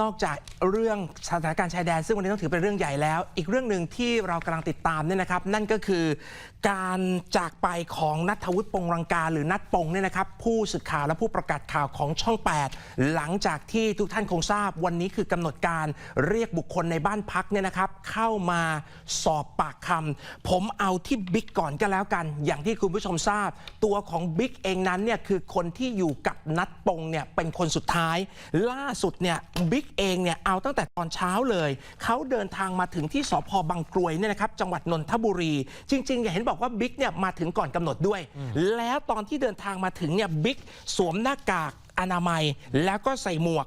นอกจากเรื่องสถานการณ์ชายแดน ซึ่งวันนี้ต้องถือเป็นเรื่องใหญ่แล้ว อีกเรื่องหนึ่งที่เรากำลังติดตามเนี่ยนะครับ นั่นก็คือการจากไปของนัทวุฒิปงรังการหรือนัทปงเนี่ยนะครับ ผู้สื่อข่าวและผู้ประกาศข่าวของช่อง 8 หลังจากที่ทุกท่านคงทราบ วันนี้คือกำหนดการเรียกบุคคลในบ้านพักเนี่ยนะครับ เข้ามาสอบปากคำผมเอาที่บิ๊กก่อนก็แล้วกัน อย่างที่คุณผู้ชมทราบ ตัวของบิ๊กเองนั้นเนี่ยคือคนที่อยู่กับนัทปงเนี่ยเป็นคนสุดท้าย ล่าสุดเนี่ยบิ๊กเองเนี่ยเอาตั้งแต่ตอนเช้าเลย เขาเดินทางมาถึงที่สพบางกรวยเนี่ยนะครับจังหวัดนนทบุรี จริงๆอย่าเห็นบอกว่าบิ๊กเนี่ยมาถึงก่อนกำหนดด้วย แล้วตอนที่เดินทางมาถึงเนี่ยบิ๊กสวมหน้ากากอนามัยแล้วก็ใส่หมวก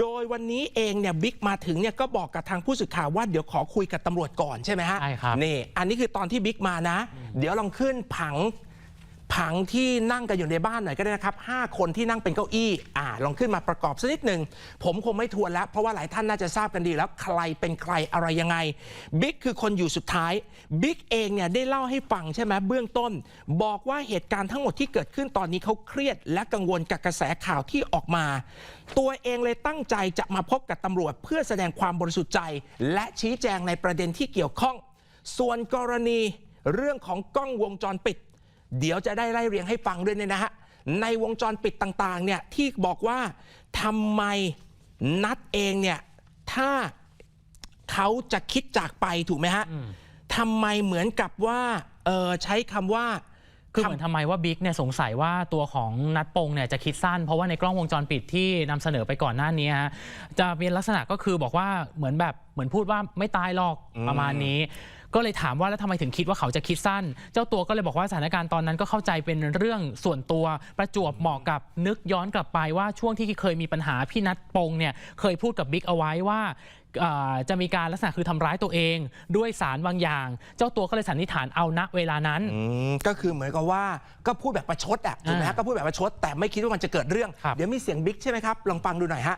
โดยวันนี้เองเนี่ยบิ๊กมาถึงเนี่ยก็บอกกับทางผู้สื่อข่าวว่าเดี๋ยวขอคุยกับตำรวจก่อนใช่ไหมฮะใช่ครับนี่อันนี้คือตอนที่บิ๊กมานะ เดี๋ยวลองขึ้นผัง ผังที่นั่งกันอยู่ในบ้านหน่อยก็ได้นะครับ 5 คนที่นั่งเป็นเก้าอี้อ่าลองขึ้นมาประกอบสักนิดหนึ่ง ผมคงไม่ทวนแล้ว เพราะว่าหลายท่านน่าจะทราบกันดีแล้วใครเป็นใครอะไรยังไงบิ๊กคือคนอยู่สุดท้ายบิ๊กเองเนี่ยได้เล่าให้ฟังใช่ไหมเบื้องต้น บอกว่าเหตุการณ์ทั้งหมดที่เกิดขึ้นตอนนี้เขาเครียด และกังวลกับกระแสข่าวที่ออกมา ตัวเองเลยตั้งใจจะมาพบกับตำรวจ เพื่อแสดงความบริสุทธิ์ใจ และชี้แจงในประเด็นที่เกี่ยวข้อง ส่วนกรณีเรื่องของกล้องวงจรปิด เดี๋ยวจะได้ไล่เรียงให้ฟังด้วยเนี่ยนะฮะในวงจรปิดต่างๆเนี่ยที่บอกว่าทำไมนัดเองเนี่ยถ้าเขาจะคิดจากไปถูกไหมฮะทำไมเหมือนกับว่าเออใช้คำว่า คือเหมือนทำไมว่าบิ๊กเนี่ยสงสัยว่าตัวของนัดปงเนี่ยจะคิดสั้น เพราะว่าในกล้องวงจรปิดที่นำเสนอไปก่อนหน้านี้ฮะจะเป็นลักษณะก็คือบอกว่าเหมือนแบบเหมือนพูดว่าไม่ตายหรอกอืมประมาณนี้ ก็เลยถามว่าแล้วทำไมถึงคิดว่าเขาจะคิดสั้น เจ้าตัวก็เลยบอกว่าสถานการณ์ตอนนั้นก็เข้าใจเป็นเรื่องส่วนตัวประจวบเหมาะกับนึกย้อนกลับไปว่าช่วงที่เคยมีปัญหาพี่นัดปงเนี่ยเคยพูดกับบิ๊กเอาไว้ว่าเอ่อ จะมีการลักษณะคือทำร้ายตัวเอง ด้วยสารบางอย่าง เจ้าตัวก็เลยสันนิษฐานเอาณเวลานั้นอืมก็คือเหมือนกับว่าก็พูดแบบประชดอะถูกไหมฮะอ่าก็พูดแบบประชด แต่ไม่คิดว่ามันจะเกิดเรื่องครับเดี๋ยวมีเสียงบิ๊กใช่ไหมครับ ลองฟังดูหน่อยฮะ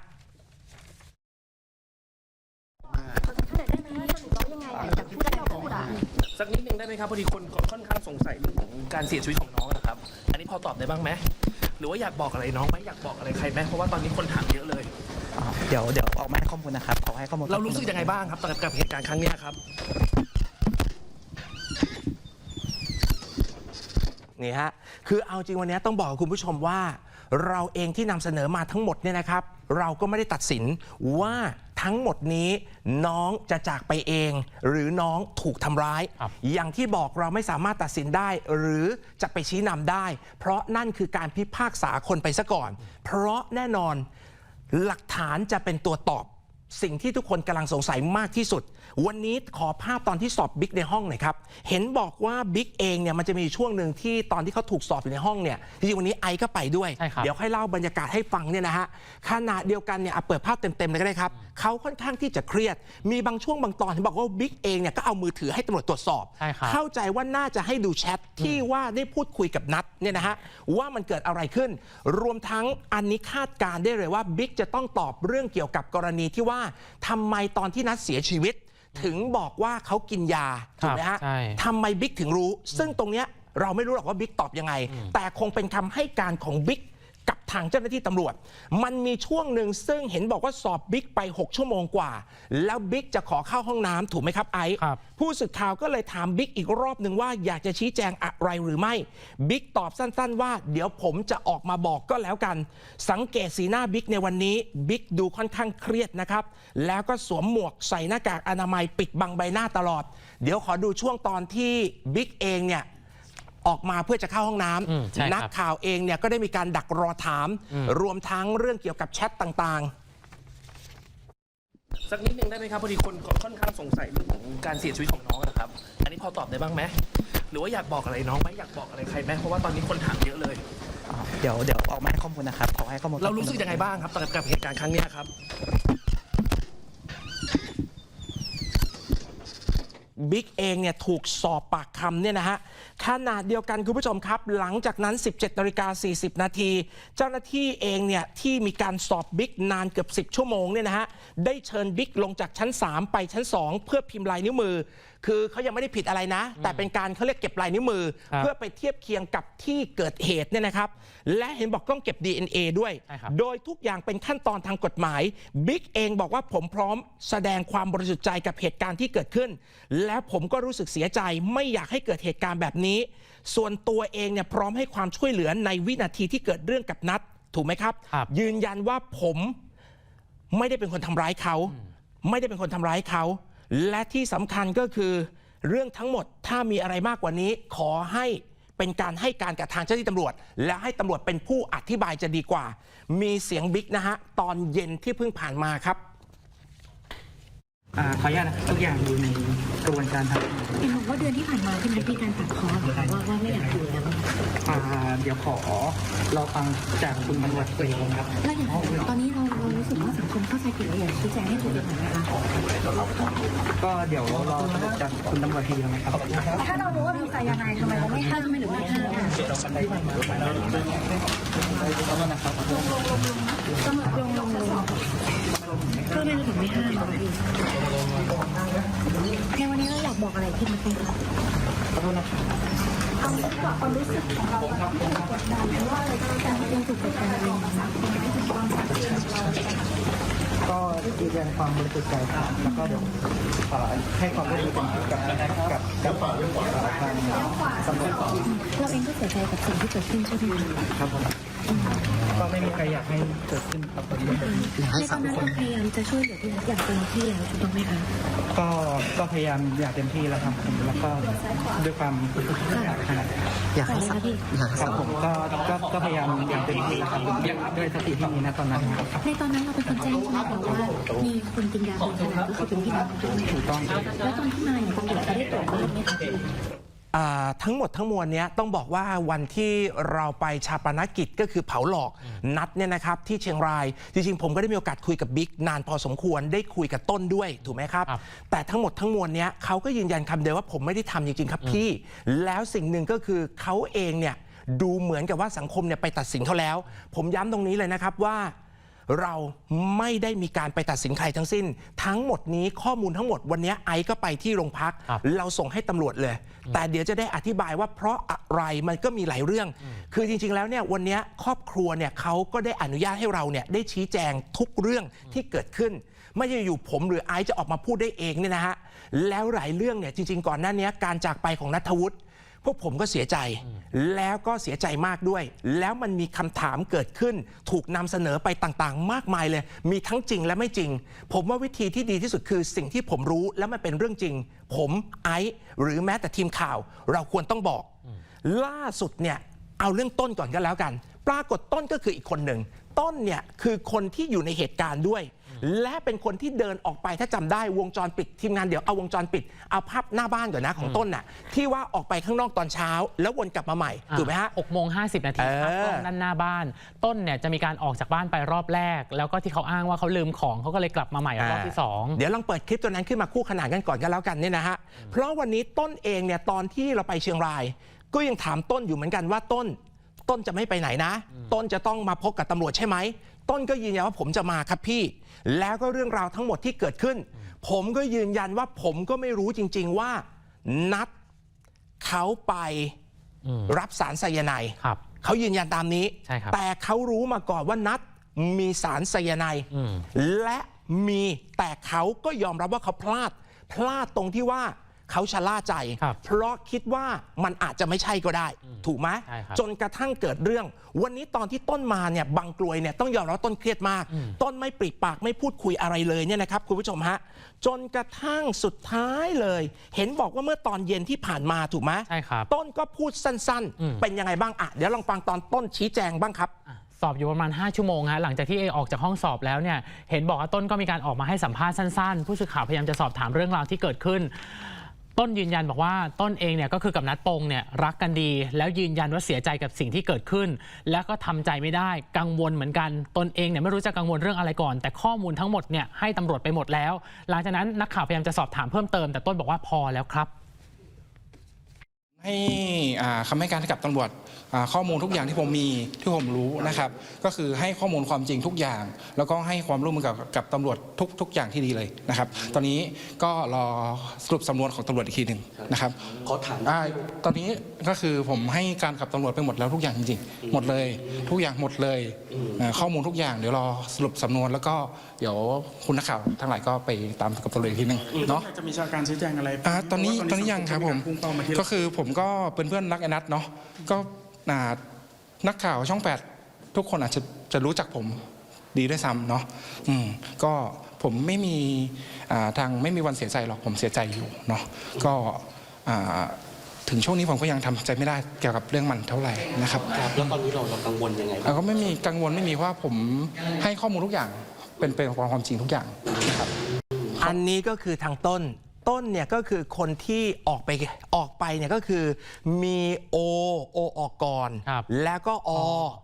ถ้าเกิดได้ไหมสรุปแล้วยังไงอะจากที่เราพูดอะสักนิดนึงได้ไหมครับพอดีคนค่อนข้างสงสัยเรื่องของการเสียชีวิตของน้องนะครับ อันนี้พอตอบได้บ้างไหมหรือว่าอยากบอกอะไรน้องไหมอยากบอกอะไรใครไหมเพราะว่าตอนนี้คนถามเยอะเลย อ่าเดี๋ยวเดี๋ยวออกมาให้ข้อมูลนะครับขอให้ข้อมูลเรารู้สึกยังไงบ้างครับกับกับเหตุการณ์ครั้งเนี้ยครับ นี่ฮะ คือเอาจริงวันนี้ต้องบอกกับคุณผู้ชมว่า เราเองที่นำเสนอมาทั้งหมดเนี่ยนะครับ เราก็ไม่ได้ตัดสินว่าทั้งหมดนี้น้องจะจากไปเอง หรือน้องถูกทำร้าย ครับ อย่างที่บอกเราไม่สามารถตัดสินได้ หรือจะไปชี้นำได้ เพราะนั่นคือการพิพากษาคนไปซะก่อน เพราะแน่นอน หลักฐานจะเป็นตัวตอบสิ่งที่ทุกคนกำลังสงสัยมากที่สุด วันนี้ขอภาพตอนที่สอบบิ๊กในห้องหน่อยครับ เห็นบอกว่าบิ๊กเองเนี่ยมันจะมีช่วงหนึ่งที่ตอนที่เขาถูกสอบอยู่ในห้องเนี่ยจริงๆวันนี้ไอก็ไปด้วย ใช่ครับ เดี๋ยวค่อยเล่าบรรยากาศให้ฟังเนี่ยนะฮะขณะเดียวกันเนี่ยอะเปิดภาพเต็มๆเลยก็ได้ครับเขาค่อนข้างที่จะเครียด มีบางช่วงบางตอนที่บอกว่าบิ๊กเองเนี่ยก็เอามือถือให้ตำรวจตรวจสอบ ใช่ครับ เข้าใจว่าน่าจะให้ดูแชทที่ว่าได้พูดคุยกับนัทเนี่ยนะฮะว่ามันเกิดอะไรขึ้น รวมทั้งอันนี้คาดการณ์ได้เลยว่าบิ๊กจะต้องตอบเรื่องเกี่ยวกับกรณีที่ว่าทำไมตอนที่นัทเสียชีวิต ถึงบอกว่าเขากินยาถูกไหมฮะใช่ ทำไมบิ๊กถึงรู้ ซึ่งตรงเนี้ยเราไม่รู้หรอกว่าบิ๊กตอบยังไง แต่คงเป็นคำให้การของบิ๊ก กับทางเจ้าหน้าที่ตำรวจ มันมีช่วงหนึ่งซึ่งเห็นบอกว่าสอบบิ๊กไป 6 ชั่วโมงกว่า แล้วบิ๊กจะขอเข้าห้องน้ำถูกไหมครับไอซ์ครับ ผู้สื่อข่าวก็เลยถามบิ๊กอีกรอบหนึ่งว่าอยากจะชี้แจงอะไรหรือไม่บิ๊กตอบสั้นๆว่า เดี๋ยวผมจะออกมาบอกก็แล้วกัน สังเกตสีหน้าบิ๊กในวันนี้บิ๊กดูค่อนข้างเครียดนะครับ แล้วก็สวมหมวกใส่หน้ากากอนามัยปิดบังใบหน้าตลอด เดี๋ยวขอดูช่วงตอนที่บิ๊กเองเนี่ย ออกมาเพื่อจะเข้าห้องน้อืมใช่ครับำนักข่าวเองเนี่ยก็ได้มีการดักรอถามอืมรวมทั้งเรื่องเกี่ยวกับแชทต่างๆ สักนิดนึงได้ไหมครับพอดีคนค่อนข้างสงสัยเรื่องของการเสียชีวิตของน้องนะครับ อันนี้พอตอบได้บ้างไหมหรือว่าอยากบอกอะไรน้องไหมอยากบอกอะไรใครไหมเพราะว่าตอนนี้คนถามเยอะเลยอ่าเดี๋ยวเดี๋ยวออกมาให้ข้อมูลนะครับ ขอให้ข้อมูลเรารู้สึกยังไงบ้างครับกับกับเหตุการณ์ครั้งเนี้ยครับ บิ๊กเองเนี่ยถูกสอบปากคำเนี่ยนะฮะขนาดเดียวกันคุณผู้ชมครับ หลังจากนั้น 17นาฬิกา40 นาที เจ้าหน้าที่เองเนี่ยที่มีการสอบบิ๊กนานเกือบ 10 ชั่วโมงเนี่ยนะฮะได้เชิญบิ๊กลงจากชั้น 3 ไปชั้น 2 เพื่อพิมพ์ลายนิ้วมือ คือเขายังไม่ได้ผิดอะไรนะ แต่เป็นการเขาเรียกเก็บลายนิ้วมือ ครับเพื่อไปเทียบเคียงกับที่เกิดเหตุเนี่ยนะครับ และเห็นบอกต้องเก็บ DNA ด้วย ใช่ครับ โดยทุกอย่างเป็นขั้นตอนทางกฎหมายบิ๊กเองบอกว่าผมพร้อมแสดงความบริสุทธิ์ใจกับเหตุการณ์ที่เกิดขึ้น และผมก็รู้สึกเสียใจไม่อยากให้เกิดเหตุการณ์แบบนี้ ส่วนตัวเองเนี่ยพร้อมให้ความช่วยเหลือในวินาทีที่เกิดเรื่องกับนัดถูกไหมครับ ครับ ยืนยันว่าผม ไม่ได้เป็นคนทำร้ายเขา ไม่ได้เป็นคนทำร้ายเขา และที่สำคัญก็คือ เรื่องทั้งหมดถ้ามีอะไรมากกว่านี้ ขอให้เป็นการให้การกับทางเจ้าหน้าที่ตำรวจ และให้ตำรวจเป็นผู้อธิบายจะดีกว่า มีเสียงบิ๊กนะฮะ ตอนเย็นที่เพิ่งผ่านมาครับอ่าขออนุญาตนะครับทุกอย่างอยู่ในกระบวนการทาง เห็นบอกว่าเดือนที่ผ่านมาพี่นัทมีการตัดคอเหรอคะว่าว่าไม่อยากอยู่แล้ว อ่าเดี๋ยวขอรอฟังจากคุณตำรวจตัวเองครับแล้วอย่างตอนนี้เราเรารู้สึกว่าสังคมเข้าใจผิดเราอยากชี้แจงให้ถูกหน่อยนะคะก็เดี๋ยวรอสรุปจากคุณตำรวจทีเดียวนะครับถ้าเรารู้ว่ามีสายยังไงทำไมเราไม่ห้ามทำไมถึงไม่ห้ามอะขอโทษนะครับตำรวจลงลงลงทำไมเราถึงไม่ห้าม บอกอะไรพี่นัทไหมคะขอโทษนะครับเอาดีกว่าความรู้สึกของเราที่ถูกกดดันหรือว่าอะไรก็แล้วแต่ที่เป็นถูกกดดันอะไรอย่างเงี้ยไม่ถึงความชัดเจนของเราก็ยืนยันความบริสุทธิ์ใจครับแล้วก็เดี๋ยวให้ความร่วมมือเป็นที่กับกับกับทางตำรวจเราเองก็เสียใจกับสิ่งที่เกิดขึ้นใช่ไหมครับผมก็ไม่มีใครอยากให้เกิดขึ้นกับคนนี้ในตอนนั้นเราพยายามจะช่วยเหลือพี่นัทอย่างเต็มที่แล้วถูกต้องไหมคะ ก็ก็พยายามอย่างเต็มที่แล้วครับผมแล้วก็ด้วยความอยากให้อยากให้สักพี่ครับผมก็ก็ก็พยายามอย่างเต็มที่แล้วครับด้วยสติที่มีณตอนนั้นครับในตอนนั้นเราเป็นคนแจ้งใช่ไหมคะว่ามีคนกินยาเป็นขนาดก็คือเป็นพี่นัทถูกไหมถูกต้องครับแล้วตอนที่มาเนี่ยตำรวจเขาได้ตรวจบ้างไหมคะพี่อ่า ทั้งหมดทั้งมวลเนี้ยต้องบอกว่าวันที่เราไปชาปนกิจก็คือเผาหลอกนัดเนี่ยนะครับที่เชียงราย จริงๆ ผมก็ได้มีโอกาสคุยกับบิ๊กนานพอสมควรได้คุยกับต้นด้วยถูกไหมครับครับแต่ทั้งหมดทั้งมวลเนี้ยเขาก็ยืนยันคำเดิมว่าผมไม่ได้ทำจริงๆ ครับพี่ แล้วสิ่งหนึ่งก็คือเขาเองเนี่ยดูเหมือนกับว่าสังคมเนี่ยไปตัดสินเขาแล้ว ผมย้ำตรงนี้เลยนะครับว่า เราไม่ได้มีการไปตัดสินใครทั้งสิ้น ทั้งหมดนี้ข้อมูลทั้งหมดวันนี้ไอซ์ก็ไปที่โรงพัก ครับเราส่งให้ตำรวจเลย แต่เดี๋ยวจะได้อธิบายว่าเพราะอะไรมันก็มีหลายเรื่อง คือจริงๆแล้วเนี่ยวันนี้ครอบครัวเนี่ยเขาก็ได้อนุญาตให้เราเนี่ยได้ชี้แจงทุกเรื่องที่เกิดขึ้น ไม่ใช่อยู่ผมหรือไอซ์จะออกมาพูดได้เองเนี่ยนะฮะแล้วหลายเรื่องเนี่ยจริง ๆ ก่อนหน้านี้การจากไปของนัทวุฒิ พวกผมก็เสียใจ แล้วก็เสียใจมากด้วย แล้วมันมีคำถามเกิดขึ้น ถูกนำเสนอไปต่างๆ มากมายเลย มีทั้งจริงและไม่จริง ผมว่าวิธีที่ดีที่สุดคือสิ่งที่ผมรู้และมันเป็นเรื่องจริง ผมไอซ์หรือแม้แต่ทีมข่าว เราควรต้องบอก ล่าสุดเนี่ยเอาเรื่องต้นก่อนก็แล้วกัน ปรากฏต้นก็คืออีกคนหนึ่ง ต้นเนี่ยคือคนที่อยู่ในเหตุการณ์ด้วย และเป็นคนที่เดินออกไปถ้าจำได้วงจรปิดทีมงานเดี๋ยวเอาวงจรปิดเอาภาพหน้าบ้านก่อนนะของต้นน่ะที่ว่าออกไปข้างนอกตอนเช้า แล้ววนกลับมาใหม่ถูกไหมฮะ หกโมงห้าสิบนาทีครับเออ กล้องด้านหน้าบ้าน ต้นเนี่ยจะมีการออกจากบ้านไปรอบแรก แล้วก็ที่เขาอ้างว่าเขาลืมของเขาก็เลยกลับมาใหม่รอบที่สอง เดี๋ยวลองเปิดคลิปตัวนั้นขึ้นมาคู่ขนานกันก่อนกันแล้วกันเนี่ยนะฮะ เพราะวันนี้ต้นเองเนี่ยตอนที่เราไปเชียงราย ก็ยังถามต้นอยู่เหมือนกันว่าต้น ต้นจะไม่ไปไหนนะ ต้นจะต้องมาพบกับตำรวจใช่ไหม ต้นก็ยืนยันว่าผมจะมาครับพี่ แล้วก็เรื่องราวทั้งหมดที่เกิดขึ้น ผมก็ยืนยันว่าผมก็ไม่รู้จริง ๆว่า นัดเขาไปอืมรับสารไซยาไนด์ครับเขายืนยันตามนี้ ใช่ครับ แต่เขารู้มาก่อนว่านัดมีสารไซยาไนด์อืมและมีแต่เขาก็ยอมรับว่าเขาพลาด พลาดตรงที่ว่า เขาชะล่าใจ ครับเพราะคิดว่ามันอาจจะไม่ใช่ก็ได้ ถูกไหมใช่ครับจนกระทั่งเกิดเรื่อง วันนี้ตอนที่ต้นมาเนี่ยบางกลวยเนี่ยต้องยอมรับว่าต้นเครียดมากต้นไม่ปริปากไม่พูดคุยอะไรเลยเนี่ยนะครับคุณผู้ชมฮะจนกระทั่งสุดท้ายเลย เห็นบอกว่าเมื่อตอนเย็นที่ผ่านมาถูกไหมใช่ครับ ต้นก็พูดสั้นอืม ๆ เป็นยังไงบ้างอะเดี๋ยวลองฟังตอนต้นชี้แจงบ้างครับสอบอยู่ประมาณ 5 ชั่วโมงฮะหลังจากที่เอออกจากห้องสอบแล้วเนี่ยเห็นบอกว่าต้นก็มีการออกมาให้สัมภาษณ์สั้นๆ ผู้สื่อข่าวพยายามจะสอบถามเรื่องราวที่เกิดขึ้น ต้นยืนยันบอกว่าต้นเองเนี่ยก็คือกับนัดปงเนี่ยรักกันดี แล้วยืนยันว่าเสียใจกับสิ่งที่เกิดขึ้น แล้วก็ทำใจไม่ได้กังวลเหมือนกันตนเองเนี่ยไม่รู้จะกังวลเรื่องอะไรก่อน แต่ข้อมูลทั้งหมดเนี่ยให้ตำรวจไปหมดแล้ว หลังจากนั้นนักข่าวพยายามจะสอบถามเพิ่มเติมแต่ต้นบอกว่าพอแล้วครับ ให้คำคำให้การกับตำรวจข้อมูลทุกอย่างที่ผมมีที่ผมรู้นะครับ ก็คือให้ข้อมูลความจริงทุกอย่าง แล้วก็ให้ความร่วมมือกับกับตำรวจทุกทุกอย่างที่ดีเลยนะครับ ตอนนี้ก็รอสรุปสำนวนของตำรวจอีกทีหนึ่งนะครับขอถามอ่าตอนนี้ก็คือผมให้การกับตำรวจไปหมดแล้วทุกอย่างจริงๆหมดเลย ทุกอย่างหมดเลยเอ่อข้อมูลทุกอย่างเดี๋ยวรอสรุปสำนวนแล้วก็เดี๋ยวคุณนักข่าวทั้งหลายก็ไปตามกับตำรวจอีกทีหนึ่งเนาะจะมีการชี้แจงอะไรอ่าตอนนี้ตอนนี้ยังครับผมพุ่งเป้ามาที่ก็คือผมก็เป็นเพื่อนรักไอ้นัทเนาะก็อ่า นักข่าวช่องแปดทุกคนอาจจะจะรู้จักผมดีด้วยซ้ำเนาะอืมก็ผมไม่มีอ่าทางไม่มีวันเสียใจหรอกผมเสียใจอยู่เนาะก็อ่าถึงช่วงนี้ผมก็ยังทำใจไม่ได้เกี่ยวกับเรื่องมันเท่าไหร่นะครับครับแล้วตอนนี้เราเรากังวลยังไงบ้างแล้วก็ไม่มีกังวลไม่มีเพราะว่าผมให้ข้อมูลทุกอย่างเป็นเป็นความจริงทุกอย่างนะครับอันนี้ก็คือทางต้น ต้นเนี่ยก็คือคนที่ออกไปออกไปเนี่ยก็คือมีโอโอออกก่อน ครับแล้วก็อ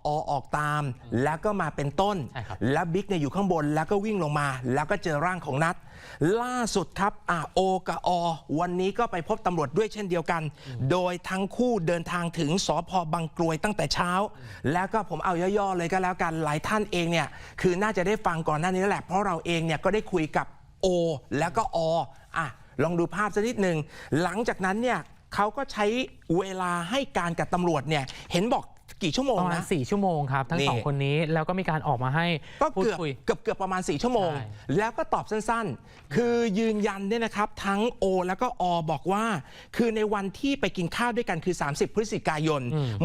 อออกตาม แล้วก็มาเป็นต้น ใช่ครับ แล้วบิ๊กเนี่ยอยู่ข้างบนแล้วก็วิ่งลงมา แล้วก็เจอร่างของนัทล่าสุดครับอะโอกับอวันนี้ก็ไปพบตำรวจด้วยเช่นเดียวกัน โดยทั้งคู่เดินทางถึงสพบางกรวยตั้งแต่เช้า แล้วก็ผมเอาย่อๆเลยก็แล้วกันหลายท่านเองเนี่ยคือน่าจะได้ฟังก่อนหน้านี้แล้วแหละเพราะเราเองเนี่ยก็ได้คุยกับโอแล้วก็ออะ ลองดูภาพสักนิดหนึ่งหลังจากนั้นเนี่ยเขาก็ใช้เวลาให้การกับตำรวจเนี่ยเห็นบอก กี่ชั่วโมงประมาณนะสี่ชั่วโมงครับทั้งนี่ สองคนนี้แล้วก็มีการออกมาให้ก็พูดเกือบคุย เกือบเกือบประมาณ 4 ชั่วโมง ใช่ แล้วก็ตอบสั้นๆ คือยืนยันเนี่ยนะครับ ทั้งโอแล้วก็อบอกว่า คือในวันที่ไปกินข้าวด้วยกันคือ 30 พฤศจิกายน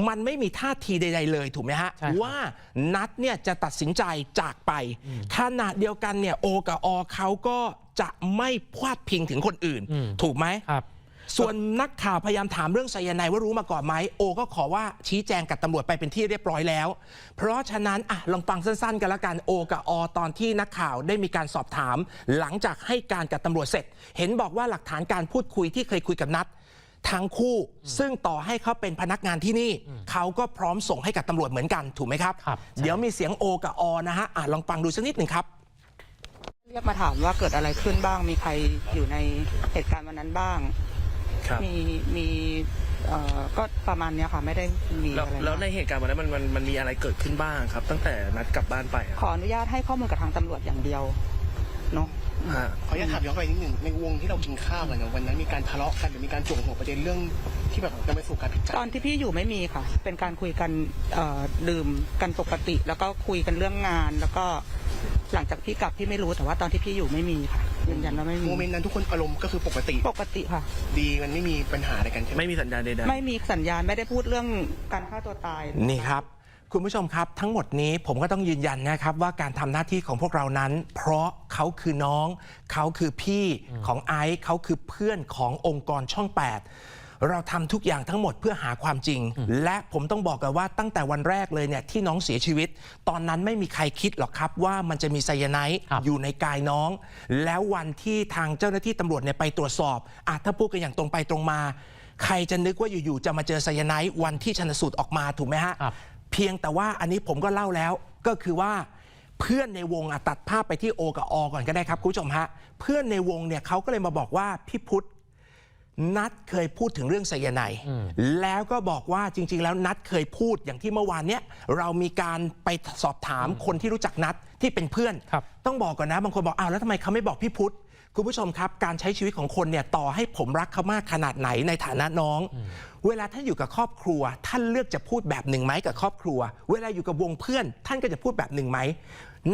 มันไม่มีท่าทีใด ๆ เลยถูกไหมฮะใช่ครับว่านัดเนี่ยจะตัดสินใจจากไปขณะเดียวกันเนี่ยโอกับอเขาก็จะไม่พลาดพิงถึงคนอื่น ถูกไหม ครับ ส่วนนักข่าวพยายามถามเรื่องไซยาไนด์ว่ารู้มาก่อนไหมโอ ก็ขอว่าชี้แจงกับตำรวจไปเป็นที่เรียบร้อยแล้ว เพราะฉะนั้นอะลองฟังสั้นๆ กันละกันโอกับอตอนที่นักข่าวได้มีการสอบถาม หลังจากให้การกับตำรวจเสร็จ เห็นบอกว่าหลักฐานการพูดคุยที่เคยคุยกับนัดทั้งคู่ซึ่งต่อให้เขาเป็นพนักงานที่นี่ เขาก็พร้อมส่งให้กับตำรวจเหมือนกันถูกไหมครับครับเดี๋ยวมีเสียงโอกับอนะฮะอะลองฟังดูสักนิดหนึ่งครับเรียกมาถามว่าเกิดอะไรขึ้นบ้างมีใครอยู่ในเหตุการณ์วันนั้นบ้าง ครับ มีมีเอ่อก็ประมาณเนี้ยค่ะไม่ได้มีแล้วอะไรแล้วในมากเหตุการณ์วันนั้นมันมันมันมีอะไรเกิดขึ้นบ้างครับ ตั้งแต่นัดกลับบ้านไปอะขออนุญาตให้ข้อมูลกับทางตำรวจอย่างเดียวเนาะฮะขออนุญาตถามย้อนไปนิดหนึ่งในวงที่เรากินข้าวกันเนี่ยวันนั้นมีการทะเลาะกันหรือมีการจวงหัวประเด็นเรื่องที่แบบจะไปสู่การผิดใจตอนที่พี่อยู่ไม่มีค่ะ เป็นการคุยกันเอ่อดื่มกันปกติ แล้วก็คุยกันเรื่องงาน แล้วก็หลังจากพี่กลับพี่ไม่รู้แต่ว่าตอนที่พี่อยู่ไม่มีค่ะ ยืนยันว่าไม่มีโมเมนต์นั้นทุกคนอารมณ์ก็คือปกติ ปกติค่ะ ดีมันไม่มีปัญหาอะไรกันใช่ไหมไม่มีสัญญาณใดๆไม่มีสัญญาณไม่ได้พูดเรื่องการฆ่าตัวตายนี่ครับ คุณผู้ชมครับทั้งหมดนี้ผมก็ต้องยืนยันนะครับ ว่าการทำหน้าที่ของพวกเรานั้น เพราะเขาคือน้อง เขาคือพี่ของไอซ์เขาคือเพื่อนขององค์กรช่อง 8 เราทำทุกอย่างทั้งหมดเพื่อหาความจริง และผมต้องบอกกันว่าตั้งแต่วันแรกเลยเนี่ยที่น้องเสียชีวิต ตอนนั้นไม่มีใครคิดหรอกครับว่ามันจะมีไซยาไนด์ครับอยู่ในกายน้อง แล้ววันที่ทางเจ้าหน้าที่ตำรวจเนี่ยไปตรวจสอบอาถ้าพูดกันอย่างตรงไปตรงมา ใครจะนึกว่าอยู่ๆจะมาเจอไซยาไนด์วันที่ชันสูตรออกมาถูกไหมฮะครับเพียงแต่ว่าอันนี้ผมก็เล่าแล้วก็คือว่าเพื่อนในวงอะตัดภาพไปที่โอกับอก่อนก็ได้ครับคุณผู้ชมฮะเพื่อนในวงเนี่ยเขาก็เลยมาบอกว่าพี่พุทธ นัดเคยพูดถึงเรื่องไซยาไนด์แล้วก็บอกว่าจริง ๆ แล้วนัดเคยพูดอย่างที่เมื่อวานเนี้ยเรามีการไปสอบถามคนที่รู้จักนัดที่เป็นเพื่อนครับต้องบอกก่อนนะบางคนบอกอ้าวแล้วทำไมเขาไม่บอกพี่พุทธคุณผู้ชมครับ การใช้ชีวิตของคนเนี่ยต่อให้ผมรักเขามากขนาดไหนในฐานะน้อง เวลาท่านอยู่กับครอบครัว ท่านเลือกจะพูดแบบหนึ่งไหมกับครอบครัว เวลาอยู่กับวงเพื่อน ท่านก็จะพูดแบบหนึ่งไหม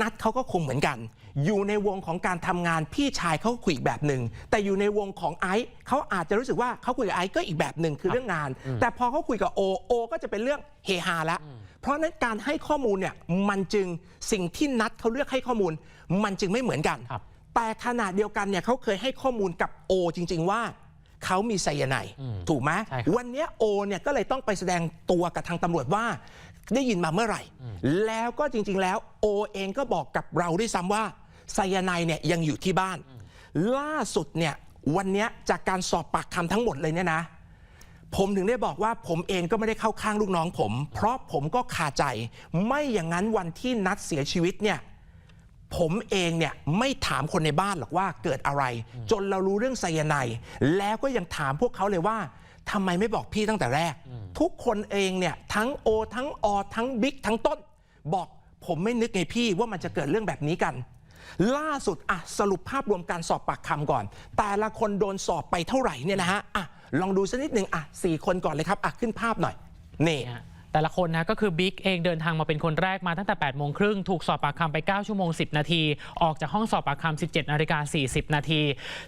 นัดเขาก็คงเหมือนกัน อยู่ในวงของการทำงานพี่ชายเขาก็คุยอีกแบบหนึ่งแต่อยู่ในวงของไอซ์เขาอาจจะรู้สึกว่าเขาคุยกับไอซ์ก็อีกแบบหนึ่งคือเรื่องงาน แต่พอเขาคุยกับโอโอก็จะเป็นเรื่องเฮฮาแล้วเพราะฉะนั้นการให้ข้อมูลเนี่ยมันจึงสิ่งที่นัดเขาเลือกให้ข้อมูล มันจึงไม่เหมือนกันครับแต่ขณะเดียวกันเนี่ยเขาเคยให้ข้อมูลกับโอจริง ๆ ว่าเขามีไซยาไนด์ถูกไหมใช่ครับวันเนี้ยโอเนี่ยก็เลยต้องไปแสดงตัวกับทางตำรวจว่า ได้ยินมาเมื่อไหร่ แล้วก็จริง ๆ แล้วโอเองก็บอกกับเราด้วยซ้ำว่า ไซยาไนด์เนี่ยยังอยู่ที่บ้าน ล่าสุดเนี่ยวันเนี้ยจากการสอบปากคำทั้งหมดเลยเนี่ยนะ ผมถึงได้บอกว่าผมเองก็ไม่ได้เข้าข้างลูกน้องผม เพราะผมก็คาใจ ไม่อย่างนั้นวันที่นัดเสียชีวิตเนี่ยผมเองเนี่ยไม่ถามคนในบ้านหรอกว่าเกิดอะไร จนเรารู้เรื่องไซยาไนด์แล้วก็ยังถามพวกเขาเลยว่าทำไมไม่บอกพี่ตั้งแต่แรก ทุกคนเองเนี่ยทั้งโอ ทั้งออทั้งบิ๊กทั้งต้น บอกผมไม่นึกไงพี่ว่ามันจะเกิดเรื่องแบบนี้กัน ล่าสุดอะสรุปภาพรวมการสอบปากคำก่อน แต่ละคนโดนสอบไปเท่าไหร่เนี่ยนะฮะอะลองดูสักนิดหนึ่งอะสี่คนก่อนเลยครับอะขึ้นภาพหน่อยนี่เนี่ย แต่ละคนนะก็คือบิ๊กเองเดินทางมาเป็นคนแรกมาตั้งแต่8โมงครึ่งถูกสอบปากคำไป 9 ชั่วโมง 10 นาที ออกจากห้องสอบปากคำ17นาฬิกา40 นาที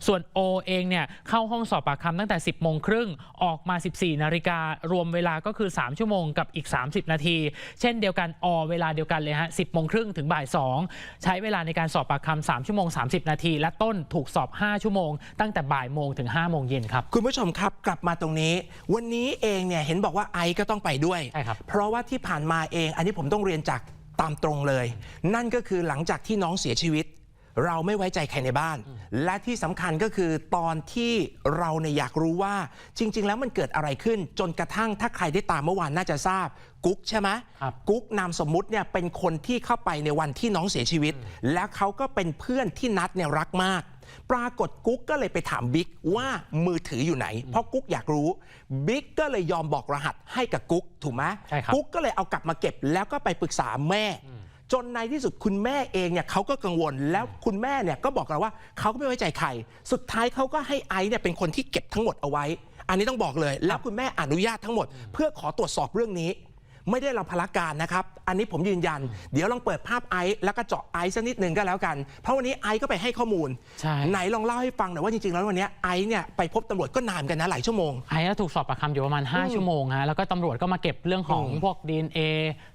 ส่วนโอเองเนี่ยเข้าห้องสอบปากคำตั้งแต่ 10โมงครึ่งออกมา 14นาฬิการวมเวลาก็คือ 3 ชั่วโมงกับอีก 30 นาที เช่นเดียวกันอเวลาเดียวกันเลยฮะ10โมงครึ่งถึงบ่าย 2 ใช้เวลาในการสอบปากคำ3ชั่วโมง 30 นาที และต้นถูกสอบ 5 ชั่วโมง ตั้งแต่บ่ายโมงถึง5โมงเย็นครับคุณผู้ชมครับกลับมาตรงนี้ วันนี้เองเนี่ยเห็นบอกว่าไอซ์ก็ต้องไปด้วยใช่ครับเพราะว่าที่ผ่านมาเอง อันนี้ผมต้องเรียนจากตามตรงเลย นั่นก็คือหลังจากที่น้องเสียชีวิต เราไม่ไว้ใจใครในบ้าน และที่สำคัญก็คือตอนที่เราเนี่ยอยากรู้ว่าจริง ๆ แล้วมันเกิดอะไรขึ้น จนกระทั่งถ้าใครได้ตามเมื่อวานน่าจะทราบ กุ๊กใช่ไหมครับกุ๊กนามสมมุติเนี่ยเป็นคนที่เข้าไปในวันที่น้องเสียชีวิต แล้วเขาก็เป็นเพื่อนที่นัดเนี่ยรักมาก ปรากฏกุ๊กก็เลยไปถามบิ๊กว่ามือถืออยู่ไหน เพราะกุ๊กอยากรู้บิ๊กก็เลยยอมบอกรหัสให้กับกุ๊กถูกไหมใช่ครับ กุ๊กก็เลยเอากลับมาเก็บ แล้วก็ไปปรึกษาแม่ จนในที่สุดคุณแม่เองเนี่ยเขาก็กังวลแล้วคุณแม่เนี่ยก็บอกเราว่าเขาก็ไม่ไว้ใจใคร สุดท้ายเขาก็ให้ไอซ์เนี่ยเป็นคนที่เก็บทั้งหมดเอาไว้ อันนี้ต้องบอกเลย แล้วคุณแม่อนุญาตทั้งหมด เพื่อขอตรวจสอบเรื่องนี้ ไม่ได้เราพละการนะครับ อันนี้ผมยืนยัน เดี๋ยวลองเปิดภาพไอซ์แล้วก็เจาะไอซ์สักนิดหนึ่งก็แล้วกัน เพราะวันนี้ไอซ์ก็ไปให้ข้อมูล ใช่ ไหนลองเล่าให้ฟังหน่อยว่าจริงๆ แล้ววันนี้ไอซ์เนี่ยไปพบตำรวจก็นานกันนะหลายชั่วโมง ไอ้ก็ถูกสอบปากคำอยู่ประมาณ 5 ชั่วโมงฮะแล้วก็ตำรวจก็มาเก็บเรื่องของอืมพวก DNA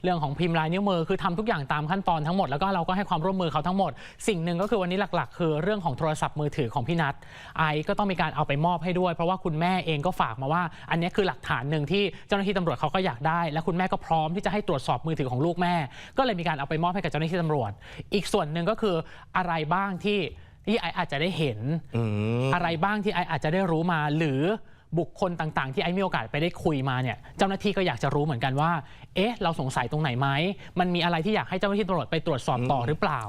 เรื่องของพิมพ์ลายนิ้วมือคือทำทุกอย่างตามขั้นตอนทั้งหมดแล้วก็เราก็ให้ความร่วมมือเขาทั้งหมด สิ่งหนึ่งก็คือวันนี้หลักๆ คือเรื่องของโทรศัพท์มือถือของพี่นัทไอ้ก็ต้องมีการเอาไปมอบให้ด้วย เพราะว่าคุณแม่เองก็ฝากมาว่า อันนี้คือหลักฐานหนึ่งที่เจ้าหน้าที่ตำรวจเขาก็อยากได้ และคุณแม่ก็พร้อมที่จะให้ตรวจสอบมือถือของลูกแม่ ก็เลยมีการเอาไปมอบให้กับเจ้าหน้าที่ตำรวจ อีกส่วนหนึ่งก็คืออะไรบ้างที่ที่ไออาจจะได้เห็น อะไรบ้างที่ไออาจจะได้รู้มาหรือบุคคลต่างๆ ที่ไอมีโอกาสไปได้คุยมาเนี่ยเจ้าหน้าที่ก็อยากจะรู้เหมือนกันว่า เอ๊ะ เราสงสัยตรงไหนไหมมันมีอะไรที่อยากให้เจ้าหน้าที่ตำรวจไปตรวจสอบต่อหรือเปล่า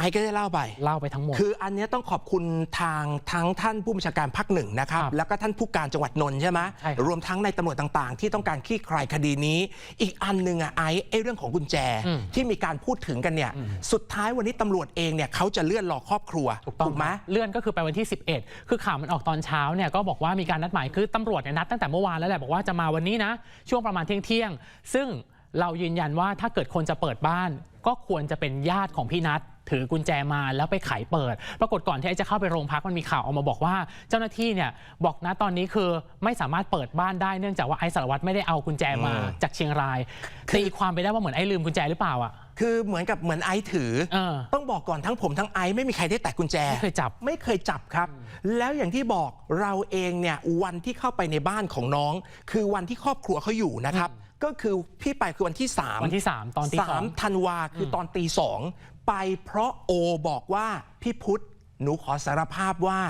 ไอซ์ก็ได้เล่าไป เล่าไปทั้งหมด คืออันเนี้ยต้องขอบคุณทางทั้งท่านผู้บัญชาการภาคหนึ่งนะครับครับ แล้วก็ท่านผู้การจังหวัดนนท์ใช่ไหมใช่ครับ รวมทั้งในตำรวจต่างๆ ที่ต้องการคลี่คลายคดีนี้ อีกอันหนึ่งอะไอ้ไอ้เรื่องของกุญแจอืมที่มีการพูดถึงกันเนี่ยสุดท้ายวันนี้ตำรวจเองเนี่ยเขาจะเลื่อนรอครอบครัวถูกต้องไหมเลื่อนก็คือไปวันที่ 11 คือข่าวมันออกตอนเช้าเนี่ยก็บอกว่ามีการนัดหมายคือตำรวจเนี่ยนัดตั้งแต่เมื่อวานแล้วแหละบอกว่าจะมาวันนี้นะ ช่วงประมาณเที่ยงเที่ยงๆซึ่ง เรายืนยันว่าถ้าเกิดคนจะเปิดบ้าน ก็ควรจะเป็นญาติของพี่นัทถือกุญแจมาแล้วไปไขเปิด ปรากฏก่อนที่ไอ้จะเข้าไปโรงพักมันมีข่าวออกมาบอกว่า เจ้าหน้าที่เนี่ยบอกนะตอนนี้คือไม่สามารถเปิดบ้านได้เนื่องจากว่าไอ้สารวัตรไม่ได้เอากุญแจมาอืมจากเชียงรายตีความไปได้ว่าเหมือนไอ้ลืมกุญแจหรือเปล่าอะคือเหมือนกับเหมือนไอซ์ถือเออต้องบอกก่อนทั้งผมทั้งไอซ์ไม่มีใครได้แตะกุญแจ ไม่เคยจับ ไม่เคยจับครับ แล้วอย่างที่บอกเราเองเนี่ยวันที่เข้าไปในบ้านของน้อง คือวันที่ครอบครัวเขาอยู่นะครับ ก็คือพี่ไปคือวันที่ 3 วันที่สามตอนตีสองสามธันวาคือตอนตีสองไปเพราะโอบอกว่าพี่พุทธหนูขอสารภาพว่า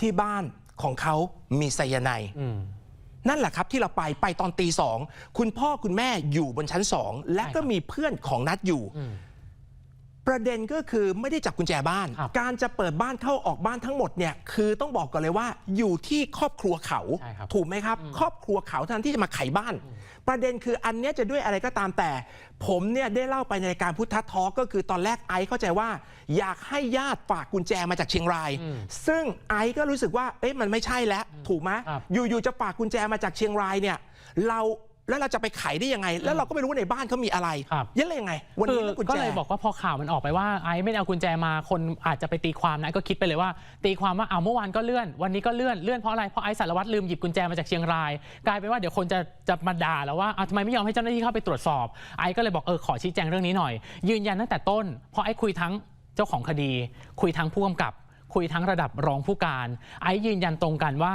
ที่บ้านของเขามีไซยาไนด์อืมนั่นแหละครับที่เราไปไปตอนตีสองคุณพ่อคุณแม่อยู่บนชั้นสองและก็มีเพื่อนของนัดอยู่อืมประเด็นก็คือไม่ได้จับกุญแจบ้านครับการจะเปิดบ้านเข้าออกบ้านทั้งหมดเนี่ยคือต้องบอกก่อนเลยว่าอยู่ที่ครอบครัวเขาใช่ครับถูกไหมครับ ครอบครัวเขาเท่านั้นที่จะมาไขบ้าน ประเด็นคืออันเนี้ยจะด้วยอะไรก็ตามแต่ ผมเนี่ยได้เล่าไปในรายการพุทธทอล์กก็คือตอนแรกไอซ์เข้าใจว่า อยากให้ญาติฝากกุญแจมาจากเชียงรายอืมซึ่งไอซ์ก็รู้สึกว่าเอ๊ะมันไม่ใช่แล้ว ถูกไหมครับ อยู่ๆจะฝากกุญแจมาจากเชียงรายเนี่ยเรา แล้วเราจะไปไขได้ยังไง แล้วเราก็ไม่รู้ว่าในบ้านเขามีอะไรครับยันเลยยังไง วันคืนี้อเรื่องกุญแจก็เลยบอกว่าพอข่าวมันออกไปว่าไอ้ไม่ได้เอากุญแจมาคนอาจจะไปตีความนะก็คิดไปเลยว่า ตีความว่าเอาเมื่อวานก็เลื่อน วันนี้ก็เลื่อนเลื่อนเพราะอะไรเพราะไอ้สารวัตรลืมหยิบกุญแจมาจากเชียงราย กลายเป็นว่าเดี๋ยวคนจะจะมาด่าแล้วว่าอ้าวทำไมไม่ยอมให้เจ้าหน้าที่เข้าไปตรวจสอบ ไอ้ก็เลยบอกเออขอชี้แจงเรื่องนี้หน่อย ยืนยันตั้งแต่ต้น เพราะไอ้คุยทั้งเจ้าของคดี คุยทั้งผู้กำกับ คุยทั้งระดับรองผู้การ ไอ้ยืนยันตรงกันว่า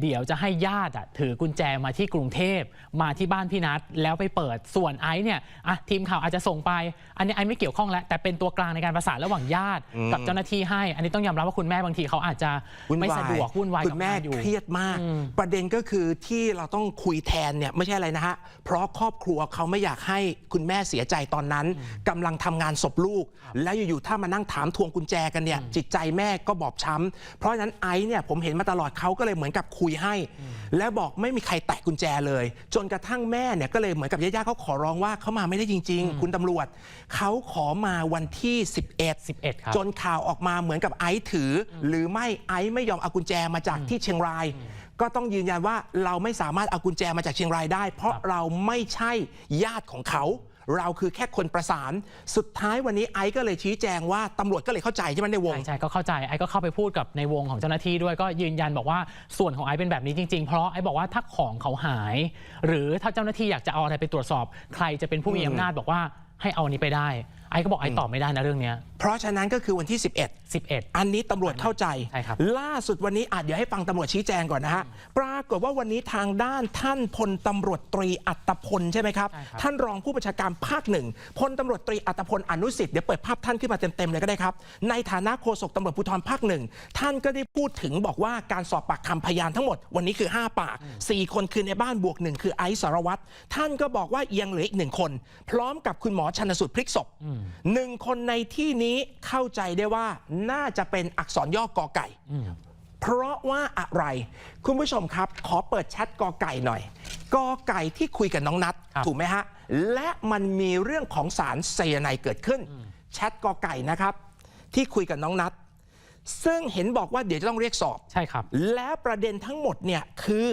เดี๋ยวจะให้ญาติอะถือกุญแจมาที่กรุงเทพมาที่บ้านพี่นัทแล้วไปเปิดส่วนไอ้เนี่ยอะทีมข่าวอาจจะส่งไป อันนี้ไอ้ไม่เกี่ยวข้องแล้ว แต่เป็นตัวกลางในการประสานระหว่างญาติกับเจ้าหน้าที่ให้ อันนี้ต้องยอมรับว่าคุณแม่บางทีเขาอาจจะวุ่นไม่วายสะดวกวุ่นวายคุกับณแม่งานอยู่เครียดมากอืมประเด็นก็คือที่เราต้องคุยแทนเนี่ยไม่ใช่อะไรนะฮะเพราะครอบครัวเขาไม่อยากให้คุณแม่เสียใจตอนนั้นกำลังทำงานศพลูก แล้วอยู่ๆถ้ามานั่งถามทวงกุญแจกันเนี่ยจิตใจแม่ก็บอบช้ำเพราะฉะนั้นไอซ์เนี่ยผมเห็นมาตลอดเขาก็เลยเหมือนกับคุยให้ และบอกไม่มีใครแตะกุญแจเลย จนกระทั่งแม่เนี่ยก็เลยเหมือนกับญาติๆเขาขอร้องว่าเขามาไม่ได้จริง ๆ คุณตำรวจเขาขอมาวันที่ 11 11ครับจนข่าวออกมาเหมือนกับไอซ์ถืออหรือไม่ไอซ์ไม่ยอมเอากุญแจมาจากที่เชียงราย ก็ต้องยืนยันว่าเราไม่สามารถเอากุญแจมาจากเชียงรายได้ เพราะเราไม่ใช่ญาติของเขา เราคือแค่คนประสาน สุดท้ายวันนี้ไอซ์ก็เลยชี้แจงว่าตำรวจก็เลยเข้าใจใช่ไหมในวง ใช่ใช่ก็เข้าใจไอ้ก็เข้าไปพูดกับในวงของเจ้าหน้าที่ด้วยก็ยืนยันบอกว่าส่วนของไอ้เป็นแบบนี้จริงๆ เพราะไอ้บอกว่าถ้าของเขาหาย หรือถ้าเจ้าหน้าที่อยากจะเอาอะไรไปตรวจสอบ ใครจะเป็นผู้มีอำนาจบอกว่าให้เอาอันนี้ไปได้ ไอ้ก็บอกไอ้ตอบไม่ได้นะเรื่องเนี้ยเพราะฉะนั้นก็คือวันที่ 11 11 อันนี้ตำรวจเข้าใจ ใช่ครับ ล่าสุดวันนี้อาจเดี๋ยวให้ฟังตำรวจชี้แจงก่อนนะฮะ ปรากฏว่าวันนี้ทางด้านท่านพลตำรวจตรีอัตพลใช่ไหมครับ ใช่ครับ ท่านรองผู้บัญชาการภาคหนึ่งพลตำรวจตรีอัตพลอนุสิทธิ์เดี๋ยวเปิดภาพท่านขึ้นมาเต็มๆเลยก็ได้ครับ ในฐานะโฆษกตำรวจภูธรภาคหนึ่งท่านก็ได้พูดถึงบอกว่าการสอบปากคำพยานทั้งหมด วันนี้คือ 5 ปาก 4 คนคือในบ้านบวกหนึ่งคือไอซ์สารวัตรท่านก็บอกว่ายังเหลืออีกหนึ่งคน พร้อมกับคุณหมอชันสูตรพลิกศพหนึ่งคนในที่นี้เข้าใจได้ว่าน่าจะเป็นอักษรย่อกอไก่ เพราะว่าอะไร คุณผู้ชมครับ ขอเปิดแชทกอไก่หน่อยกอไก่ที่คุยกับน้องนัทครับถูกไหมฮะ และมันมีเรื่องของสารไซยาไนด์เกิดขึ้น แชทกอไก่นะครับ ที่คุยกับน้องนัทซึ่งเห็นบอกว่าเดี๋ยวจะต้องเรียกสอบ ใช่ครับ แล้วประเด็นทั้งหมดเนี่ยคือ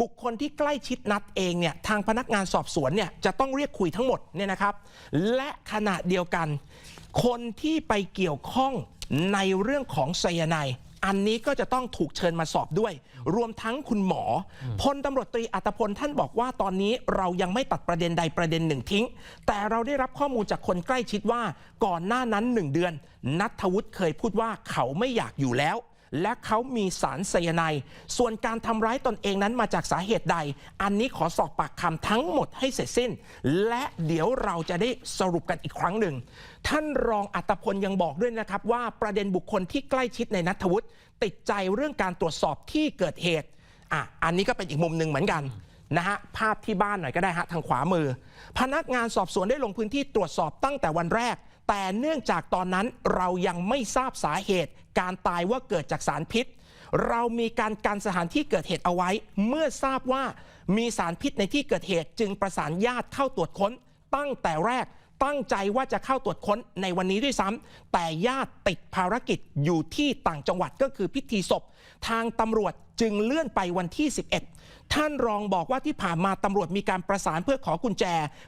บุคคลที่ใกล้ชิดนัดเองเนี่ยทางพนักงานสอบสวนเนี่ยจะต้องเรียกคุยทั้งหมดเนี่ยนะครับ และขณะเดียวกัน คนที่ไปเกี่ยวข้องในเรื่องของไซยาไนอันนี้ก็จะต้องถูกเชิญมาสอบด้วย รวมทั้งคุณหมออพลตำรวจตรีอัตพลท่านบอกว่าตอนนี้เรายังไม่ตัดประเด็นใดประเด็นหนึ่งทิ้ง แต่เราได้รับข้อมูลจากคนใกล้ชิดว่าก่อนหน้านั้นหนึ่งเดือน นัทวุฒิเคยพูดว่าเขาไม่อยากอยู่แล้ว และเขามีสารไซยาไนด์ส่วนการทำร้ายตนเองนั้นมาจากสาเหตุใด อันนี้ขอสอบปากคำทั้งหมดให้เสร็จสิ้น และเดี๋ยวเราจะได้สรุปกันอีกครั้งหนึ่ง ท่านรองอัตพลยังบอกด้วยนะครับว่าประเด็นบุคคลที่ใกล้ชิดในนัทวุฒิติดใจเรื่องการตรวจสอบที่เกิดเหตุอะอันนี้ก็เป็นอีกมุมหนึ่งเหมือนกันนะฮะภาพที่บ้านหน่อยก็ได้ฮะทางขวามือ พนักงานสอบสวนได้ลงพื้นที่ตรวจสอบตั้งแต่วันแรก แต่เนื่องจากตอนนั้นเรายังไม่ทราบสาเหตุ การตายว่าเกิดจากสารพิษ เรามีการกันสถานที่เกิดเหตุเอาไว้ เมื่อทราบว่ามีสารพิษในที่เกิดเหตุ จึงประสานญาติเข้าตรวจค้น ตั้งแต่แรกตั้งใจว่าจะเข้าตรวจค้นในวันนี้ด้วยซ้ำแต่ญาติติดภารกิจอยู่ที่ต่างจังหวัดก็คือพิธีศพ ทางตำรวจจึงเลื่อนไปวันที่ 11 ท่านรองบอกว่าที่ผ่านมาตำรวจมีการประสานเพื่อขอกุญแจ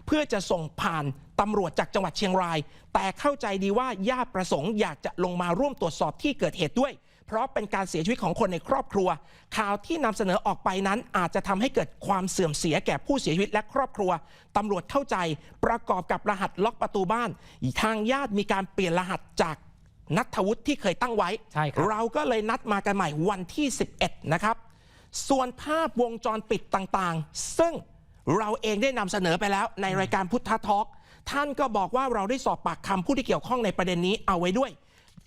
เพื่อจะส่งผ่าน ตำรวจจากจังหวัดเชียงราย แต่เข้าใจดีว่าญาติประสงค์อยากจะลงมาร่วมตรวจสอบที่เกิดเหตุด้วย เพราะเป็นการเสียชีวิตของคนในครอบครัว ข่าวที่นำเสนอออกไปนั้นอาจจะทำให้เกิดความเสื่อมเสียแก่ผู้เสียชีวิตและครอบครัวตำรวจเข้าใจประกอบกับรหัสล็อกประตูบ้านทางญาติมีการเปลี่ยนรหัสจากนัทวุฒิที่เคยตั้งไว้ใช่ครับเราก็เลยนัดมากันใหม่วันที่ 11 นะครับ ส่วนภาพวงจรปิดต่างๆ ซึ่งเราเองได้นำเสนอไปแล้วในรายการพุทธทอล์ก ท่านก็บอกว่าเราได้สอบปากคำผู้ที่เกี่ยวข้องในประเด็นนี้เอาไว้ด้วย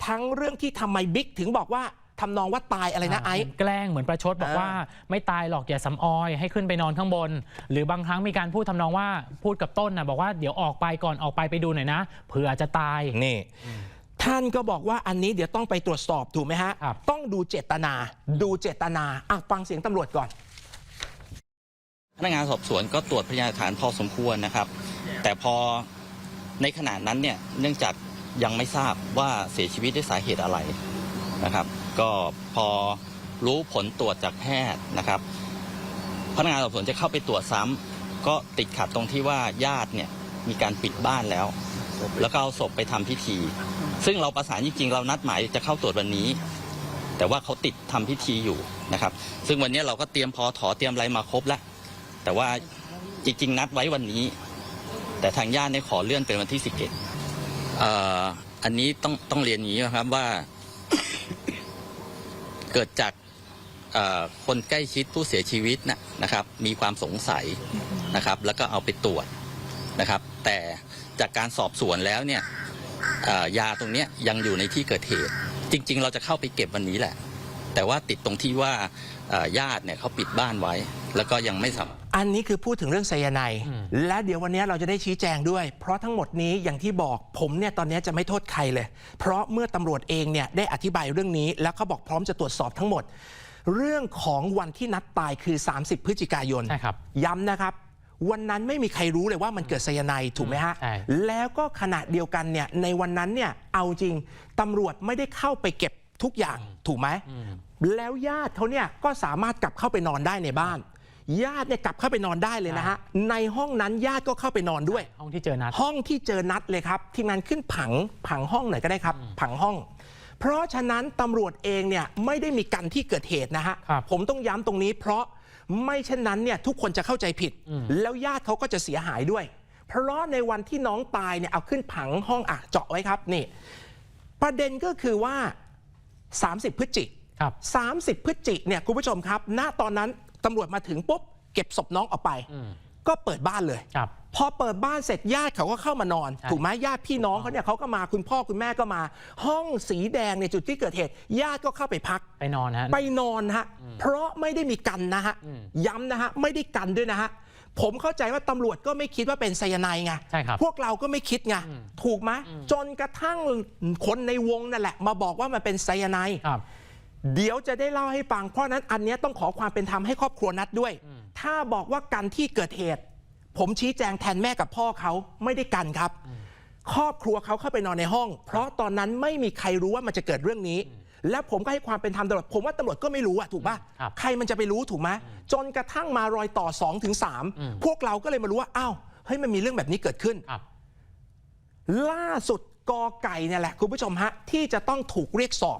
ทั้งเรื่องที่ทำไมบิ๊กถึงบอกว่าทำนองว่าตายอะไรนะไอ้เหมืแกล้งเหมือนประชดบอกอ่าว่าไม่ตายหรอกอย่าสำออยให้ขึ้นไปนอนข้างบน หรือบางครั้งมีการพูดทำนองว่าพูดกับต้นนะบอกว่าเดี๋ยวออกไปก่อนออกไปไปดูหน่อยนะเผื่อจะตายนี่ท่านก็บอกว่าอันนี้เดี๋ยวต้องไปตรวจสอบถูกไหมฮะครับต้องดูเจตนา ดูเจตนาอะฟังเสียงตำรวจก่อน พนักงานสอบสวนก็ตรวจพยานหลักฐานพอสมควรนะครับ แต่พอในขณะนั้นเนี่ยเนื่องจากยังไม่ทราบว่าเสียชีวิตด้วยสาเหตุอะไรนะครับ ก็พอรู้ผลตรวจจากแพทย์นะครับพนักงานสอบสวนจะเข้าไปตรวจซ้ำก็ติดขัดตรงที่ว่าญาติเนี่ยมีการปิดบ้านแล้ว แล้วก็เอาศพไปทำพิธี ซึ่งเราประสานจริงๆเรานัดหมายจะเข้าตรวจวันนี้ แต่ว่าเขาติดทำพิธีอยู่นะครับ ซึ่งวันนี้เราก็เตรียมพอถอเตรียมอะไรมาครบแล้วแต่ว่าจริงๆนัดไว้วันนี้ แต่ทางญาติเนี่ยขอเลื่อนเป็นวันที่11เอ่ออันนี้ต้องต้องเรียนอย่างนี้นะครับว่า เกิดจากคนใกล้ชิดผู้เสียชีวิตนะนะครับ มีความสงสัยนะครับ แล้วก็เอาไปตรวจนะครับ แต่จากการสอบสวนแล้วเนี่ยยาตรงนี้ยังอยู่ในที่เกิดเหตุ จริง ๆ เราจะเข้าไปเก็บวันนี้แหละ แต่ว่าติดตรงที่ว่าเอ่อญาติเนี่ยเขาปิดบ้านไว้ แล้วก็ยังไม่สามารถอันนี้คือพูดถึงเรื่องไซยาไนด์และเดี๋ยววันนี้เราจะได้ชี้แจงด้วย เพราะทั้งหมดนี้อย่างที่บอกผมเนี่ยตอนนี้จะไม่โทษใครเลย เพราะเมื่อตำรวจเองเนี่ยได้อธิบายเรื่องนี้ แล้วเขาบอกพร้อมจะตรวจสอบทั้งหมด เรื่องของวันที่นัดตายคือ 30 พฤศจิกายนใช่ครับย้ำนะครับวันนั้นไม่มีใครรู้เลยว่ามันเกิดไซยาไนด์ถูกไหมฮะใช่แล้วก็ขณะเดียวกันเนี่ยในวันนั้นเนี่ยเอาจริงตำรวจไม่ได้เข้าไปเก็บ ทุกอย่างถูกไหมแล้วญาติเขาเนี่ยก็สามารถกลับเข้าไปนอนได้ในบ้าน ญาติเนี่ยกลับเข้าไปนอนได้เลยนะฮะในห้องนั้นญาติก็เข้าไปนอนด้วย ห้องที่เจอนัดห้องที่เจอนัดเลยครับทีมงานขึ้นผังผังห้องหน่อยก็ได้ครับ ผังห้อง เพราะฉะนั้นตำรวจเองเนี่ยไม่ได้มีกันที่เกิดเหตุนะฮะครับผมต้องย้ำตรงนี้ เพราะไม่เช่นนั้นเนี่ยทุกคนจะเข้าใจผิดอืมแล้วญาติเขาก็จะเสียหายด้วย เพราะในวันที่น้องตายเนี่ยเอาขึ้นผังห้องอะเจาะไว้ครับนี่ ประเด็นก็คือว่า 30 พฤศจิครับ30 พฤศจิเนี่ยคุณผู้ชมครับ ณตอนนั้นตำรวจมาถึงปุ๊บเก็บศพน้องออกไปอืมก็เปิดบ้านเลยครับพอเปิดบ้านเสร็จญาติเขาก็เข้ามานอนใช่ถูกไหมญาติพี่น้องเขาเนี่ยเขาก็มาคุณพ่อคุณแม่ก็มา ห้องสีแดงในยจุดที่เกิดเหตุ ญาติก็เข้าไปพัก ไปนอนฮะไปนอนฮะเพราะไม่ได้มีกันนะฮะอืมย้ำนะฮะไม่ได้กันด้วยนะฮะ ผมเข้าใจว่าตำรวจก็ไม่คิดว่าเป็นไซยาไนด์ไงใช่ครับพวกเราก็ไม่คิดไงอืม ถูกไหมจนกระทั่งคนในวงนั่นแหละ มาบอกว่ามันเป็นไซยาไนด์ ครับ เดี๋ยวจะได้เล่าให้ฟัง เพราะฉะนั้นอันเนี้ยต้องขอความเป็นธรรมให้ครอบครัวนัดด้วย ถ้าบอกว่ากันที่เกิดเหตุ ผมชี้แจงแทนแม่กับพ่อเขาไม่ได้กันครับ ครอบครัวเขาเข้าไปนอนในห้อง เพราะตอนนั้นไม่มีใครรู้ว่ามันจะเกิดเรื่องนี้ และผมก็ให้ความเป็นธรรมตำรวจผมว่าตำรวจก็ไม่รู้อะถูกป่ะครับใครมันจะไปรู้ถูกไหมจนกระทั่งมารอยต่อ2อถึงสอืม พวกเราก็เลยมารู้ว่าอ้าวเฮ้ยมันมีเรื่องแบบนี้เกิดขึ้น ครับ ล่าสุดกอไก่เนี่ยแหละ คุณผู้ชมฮะ ที่จะต้องถูกเรียกสอบ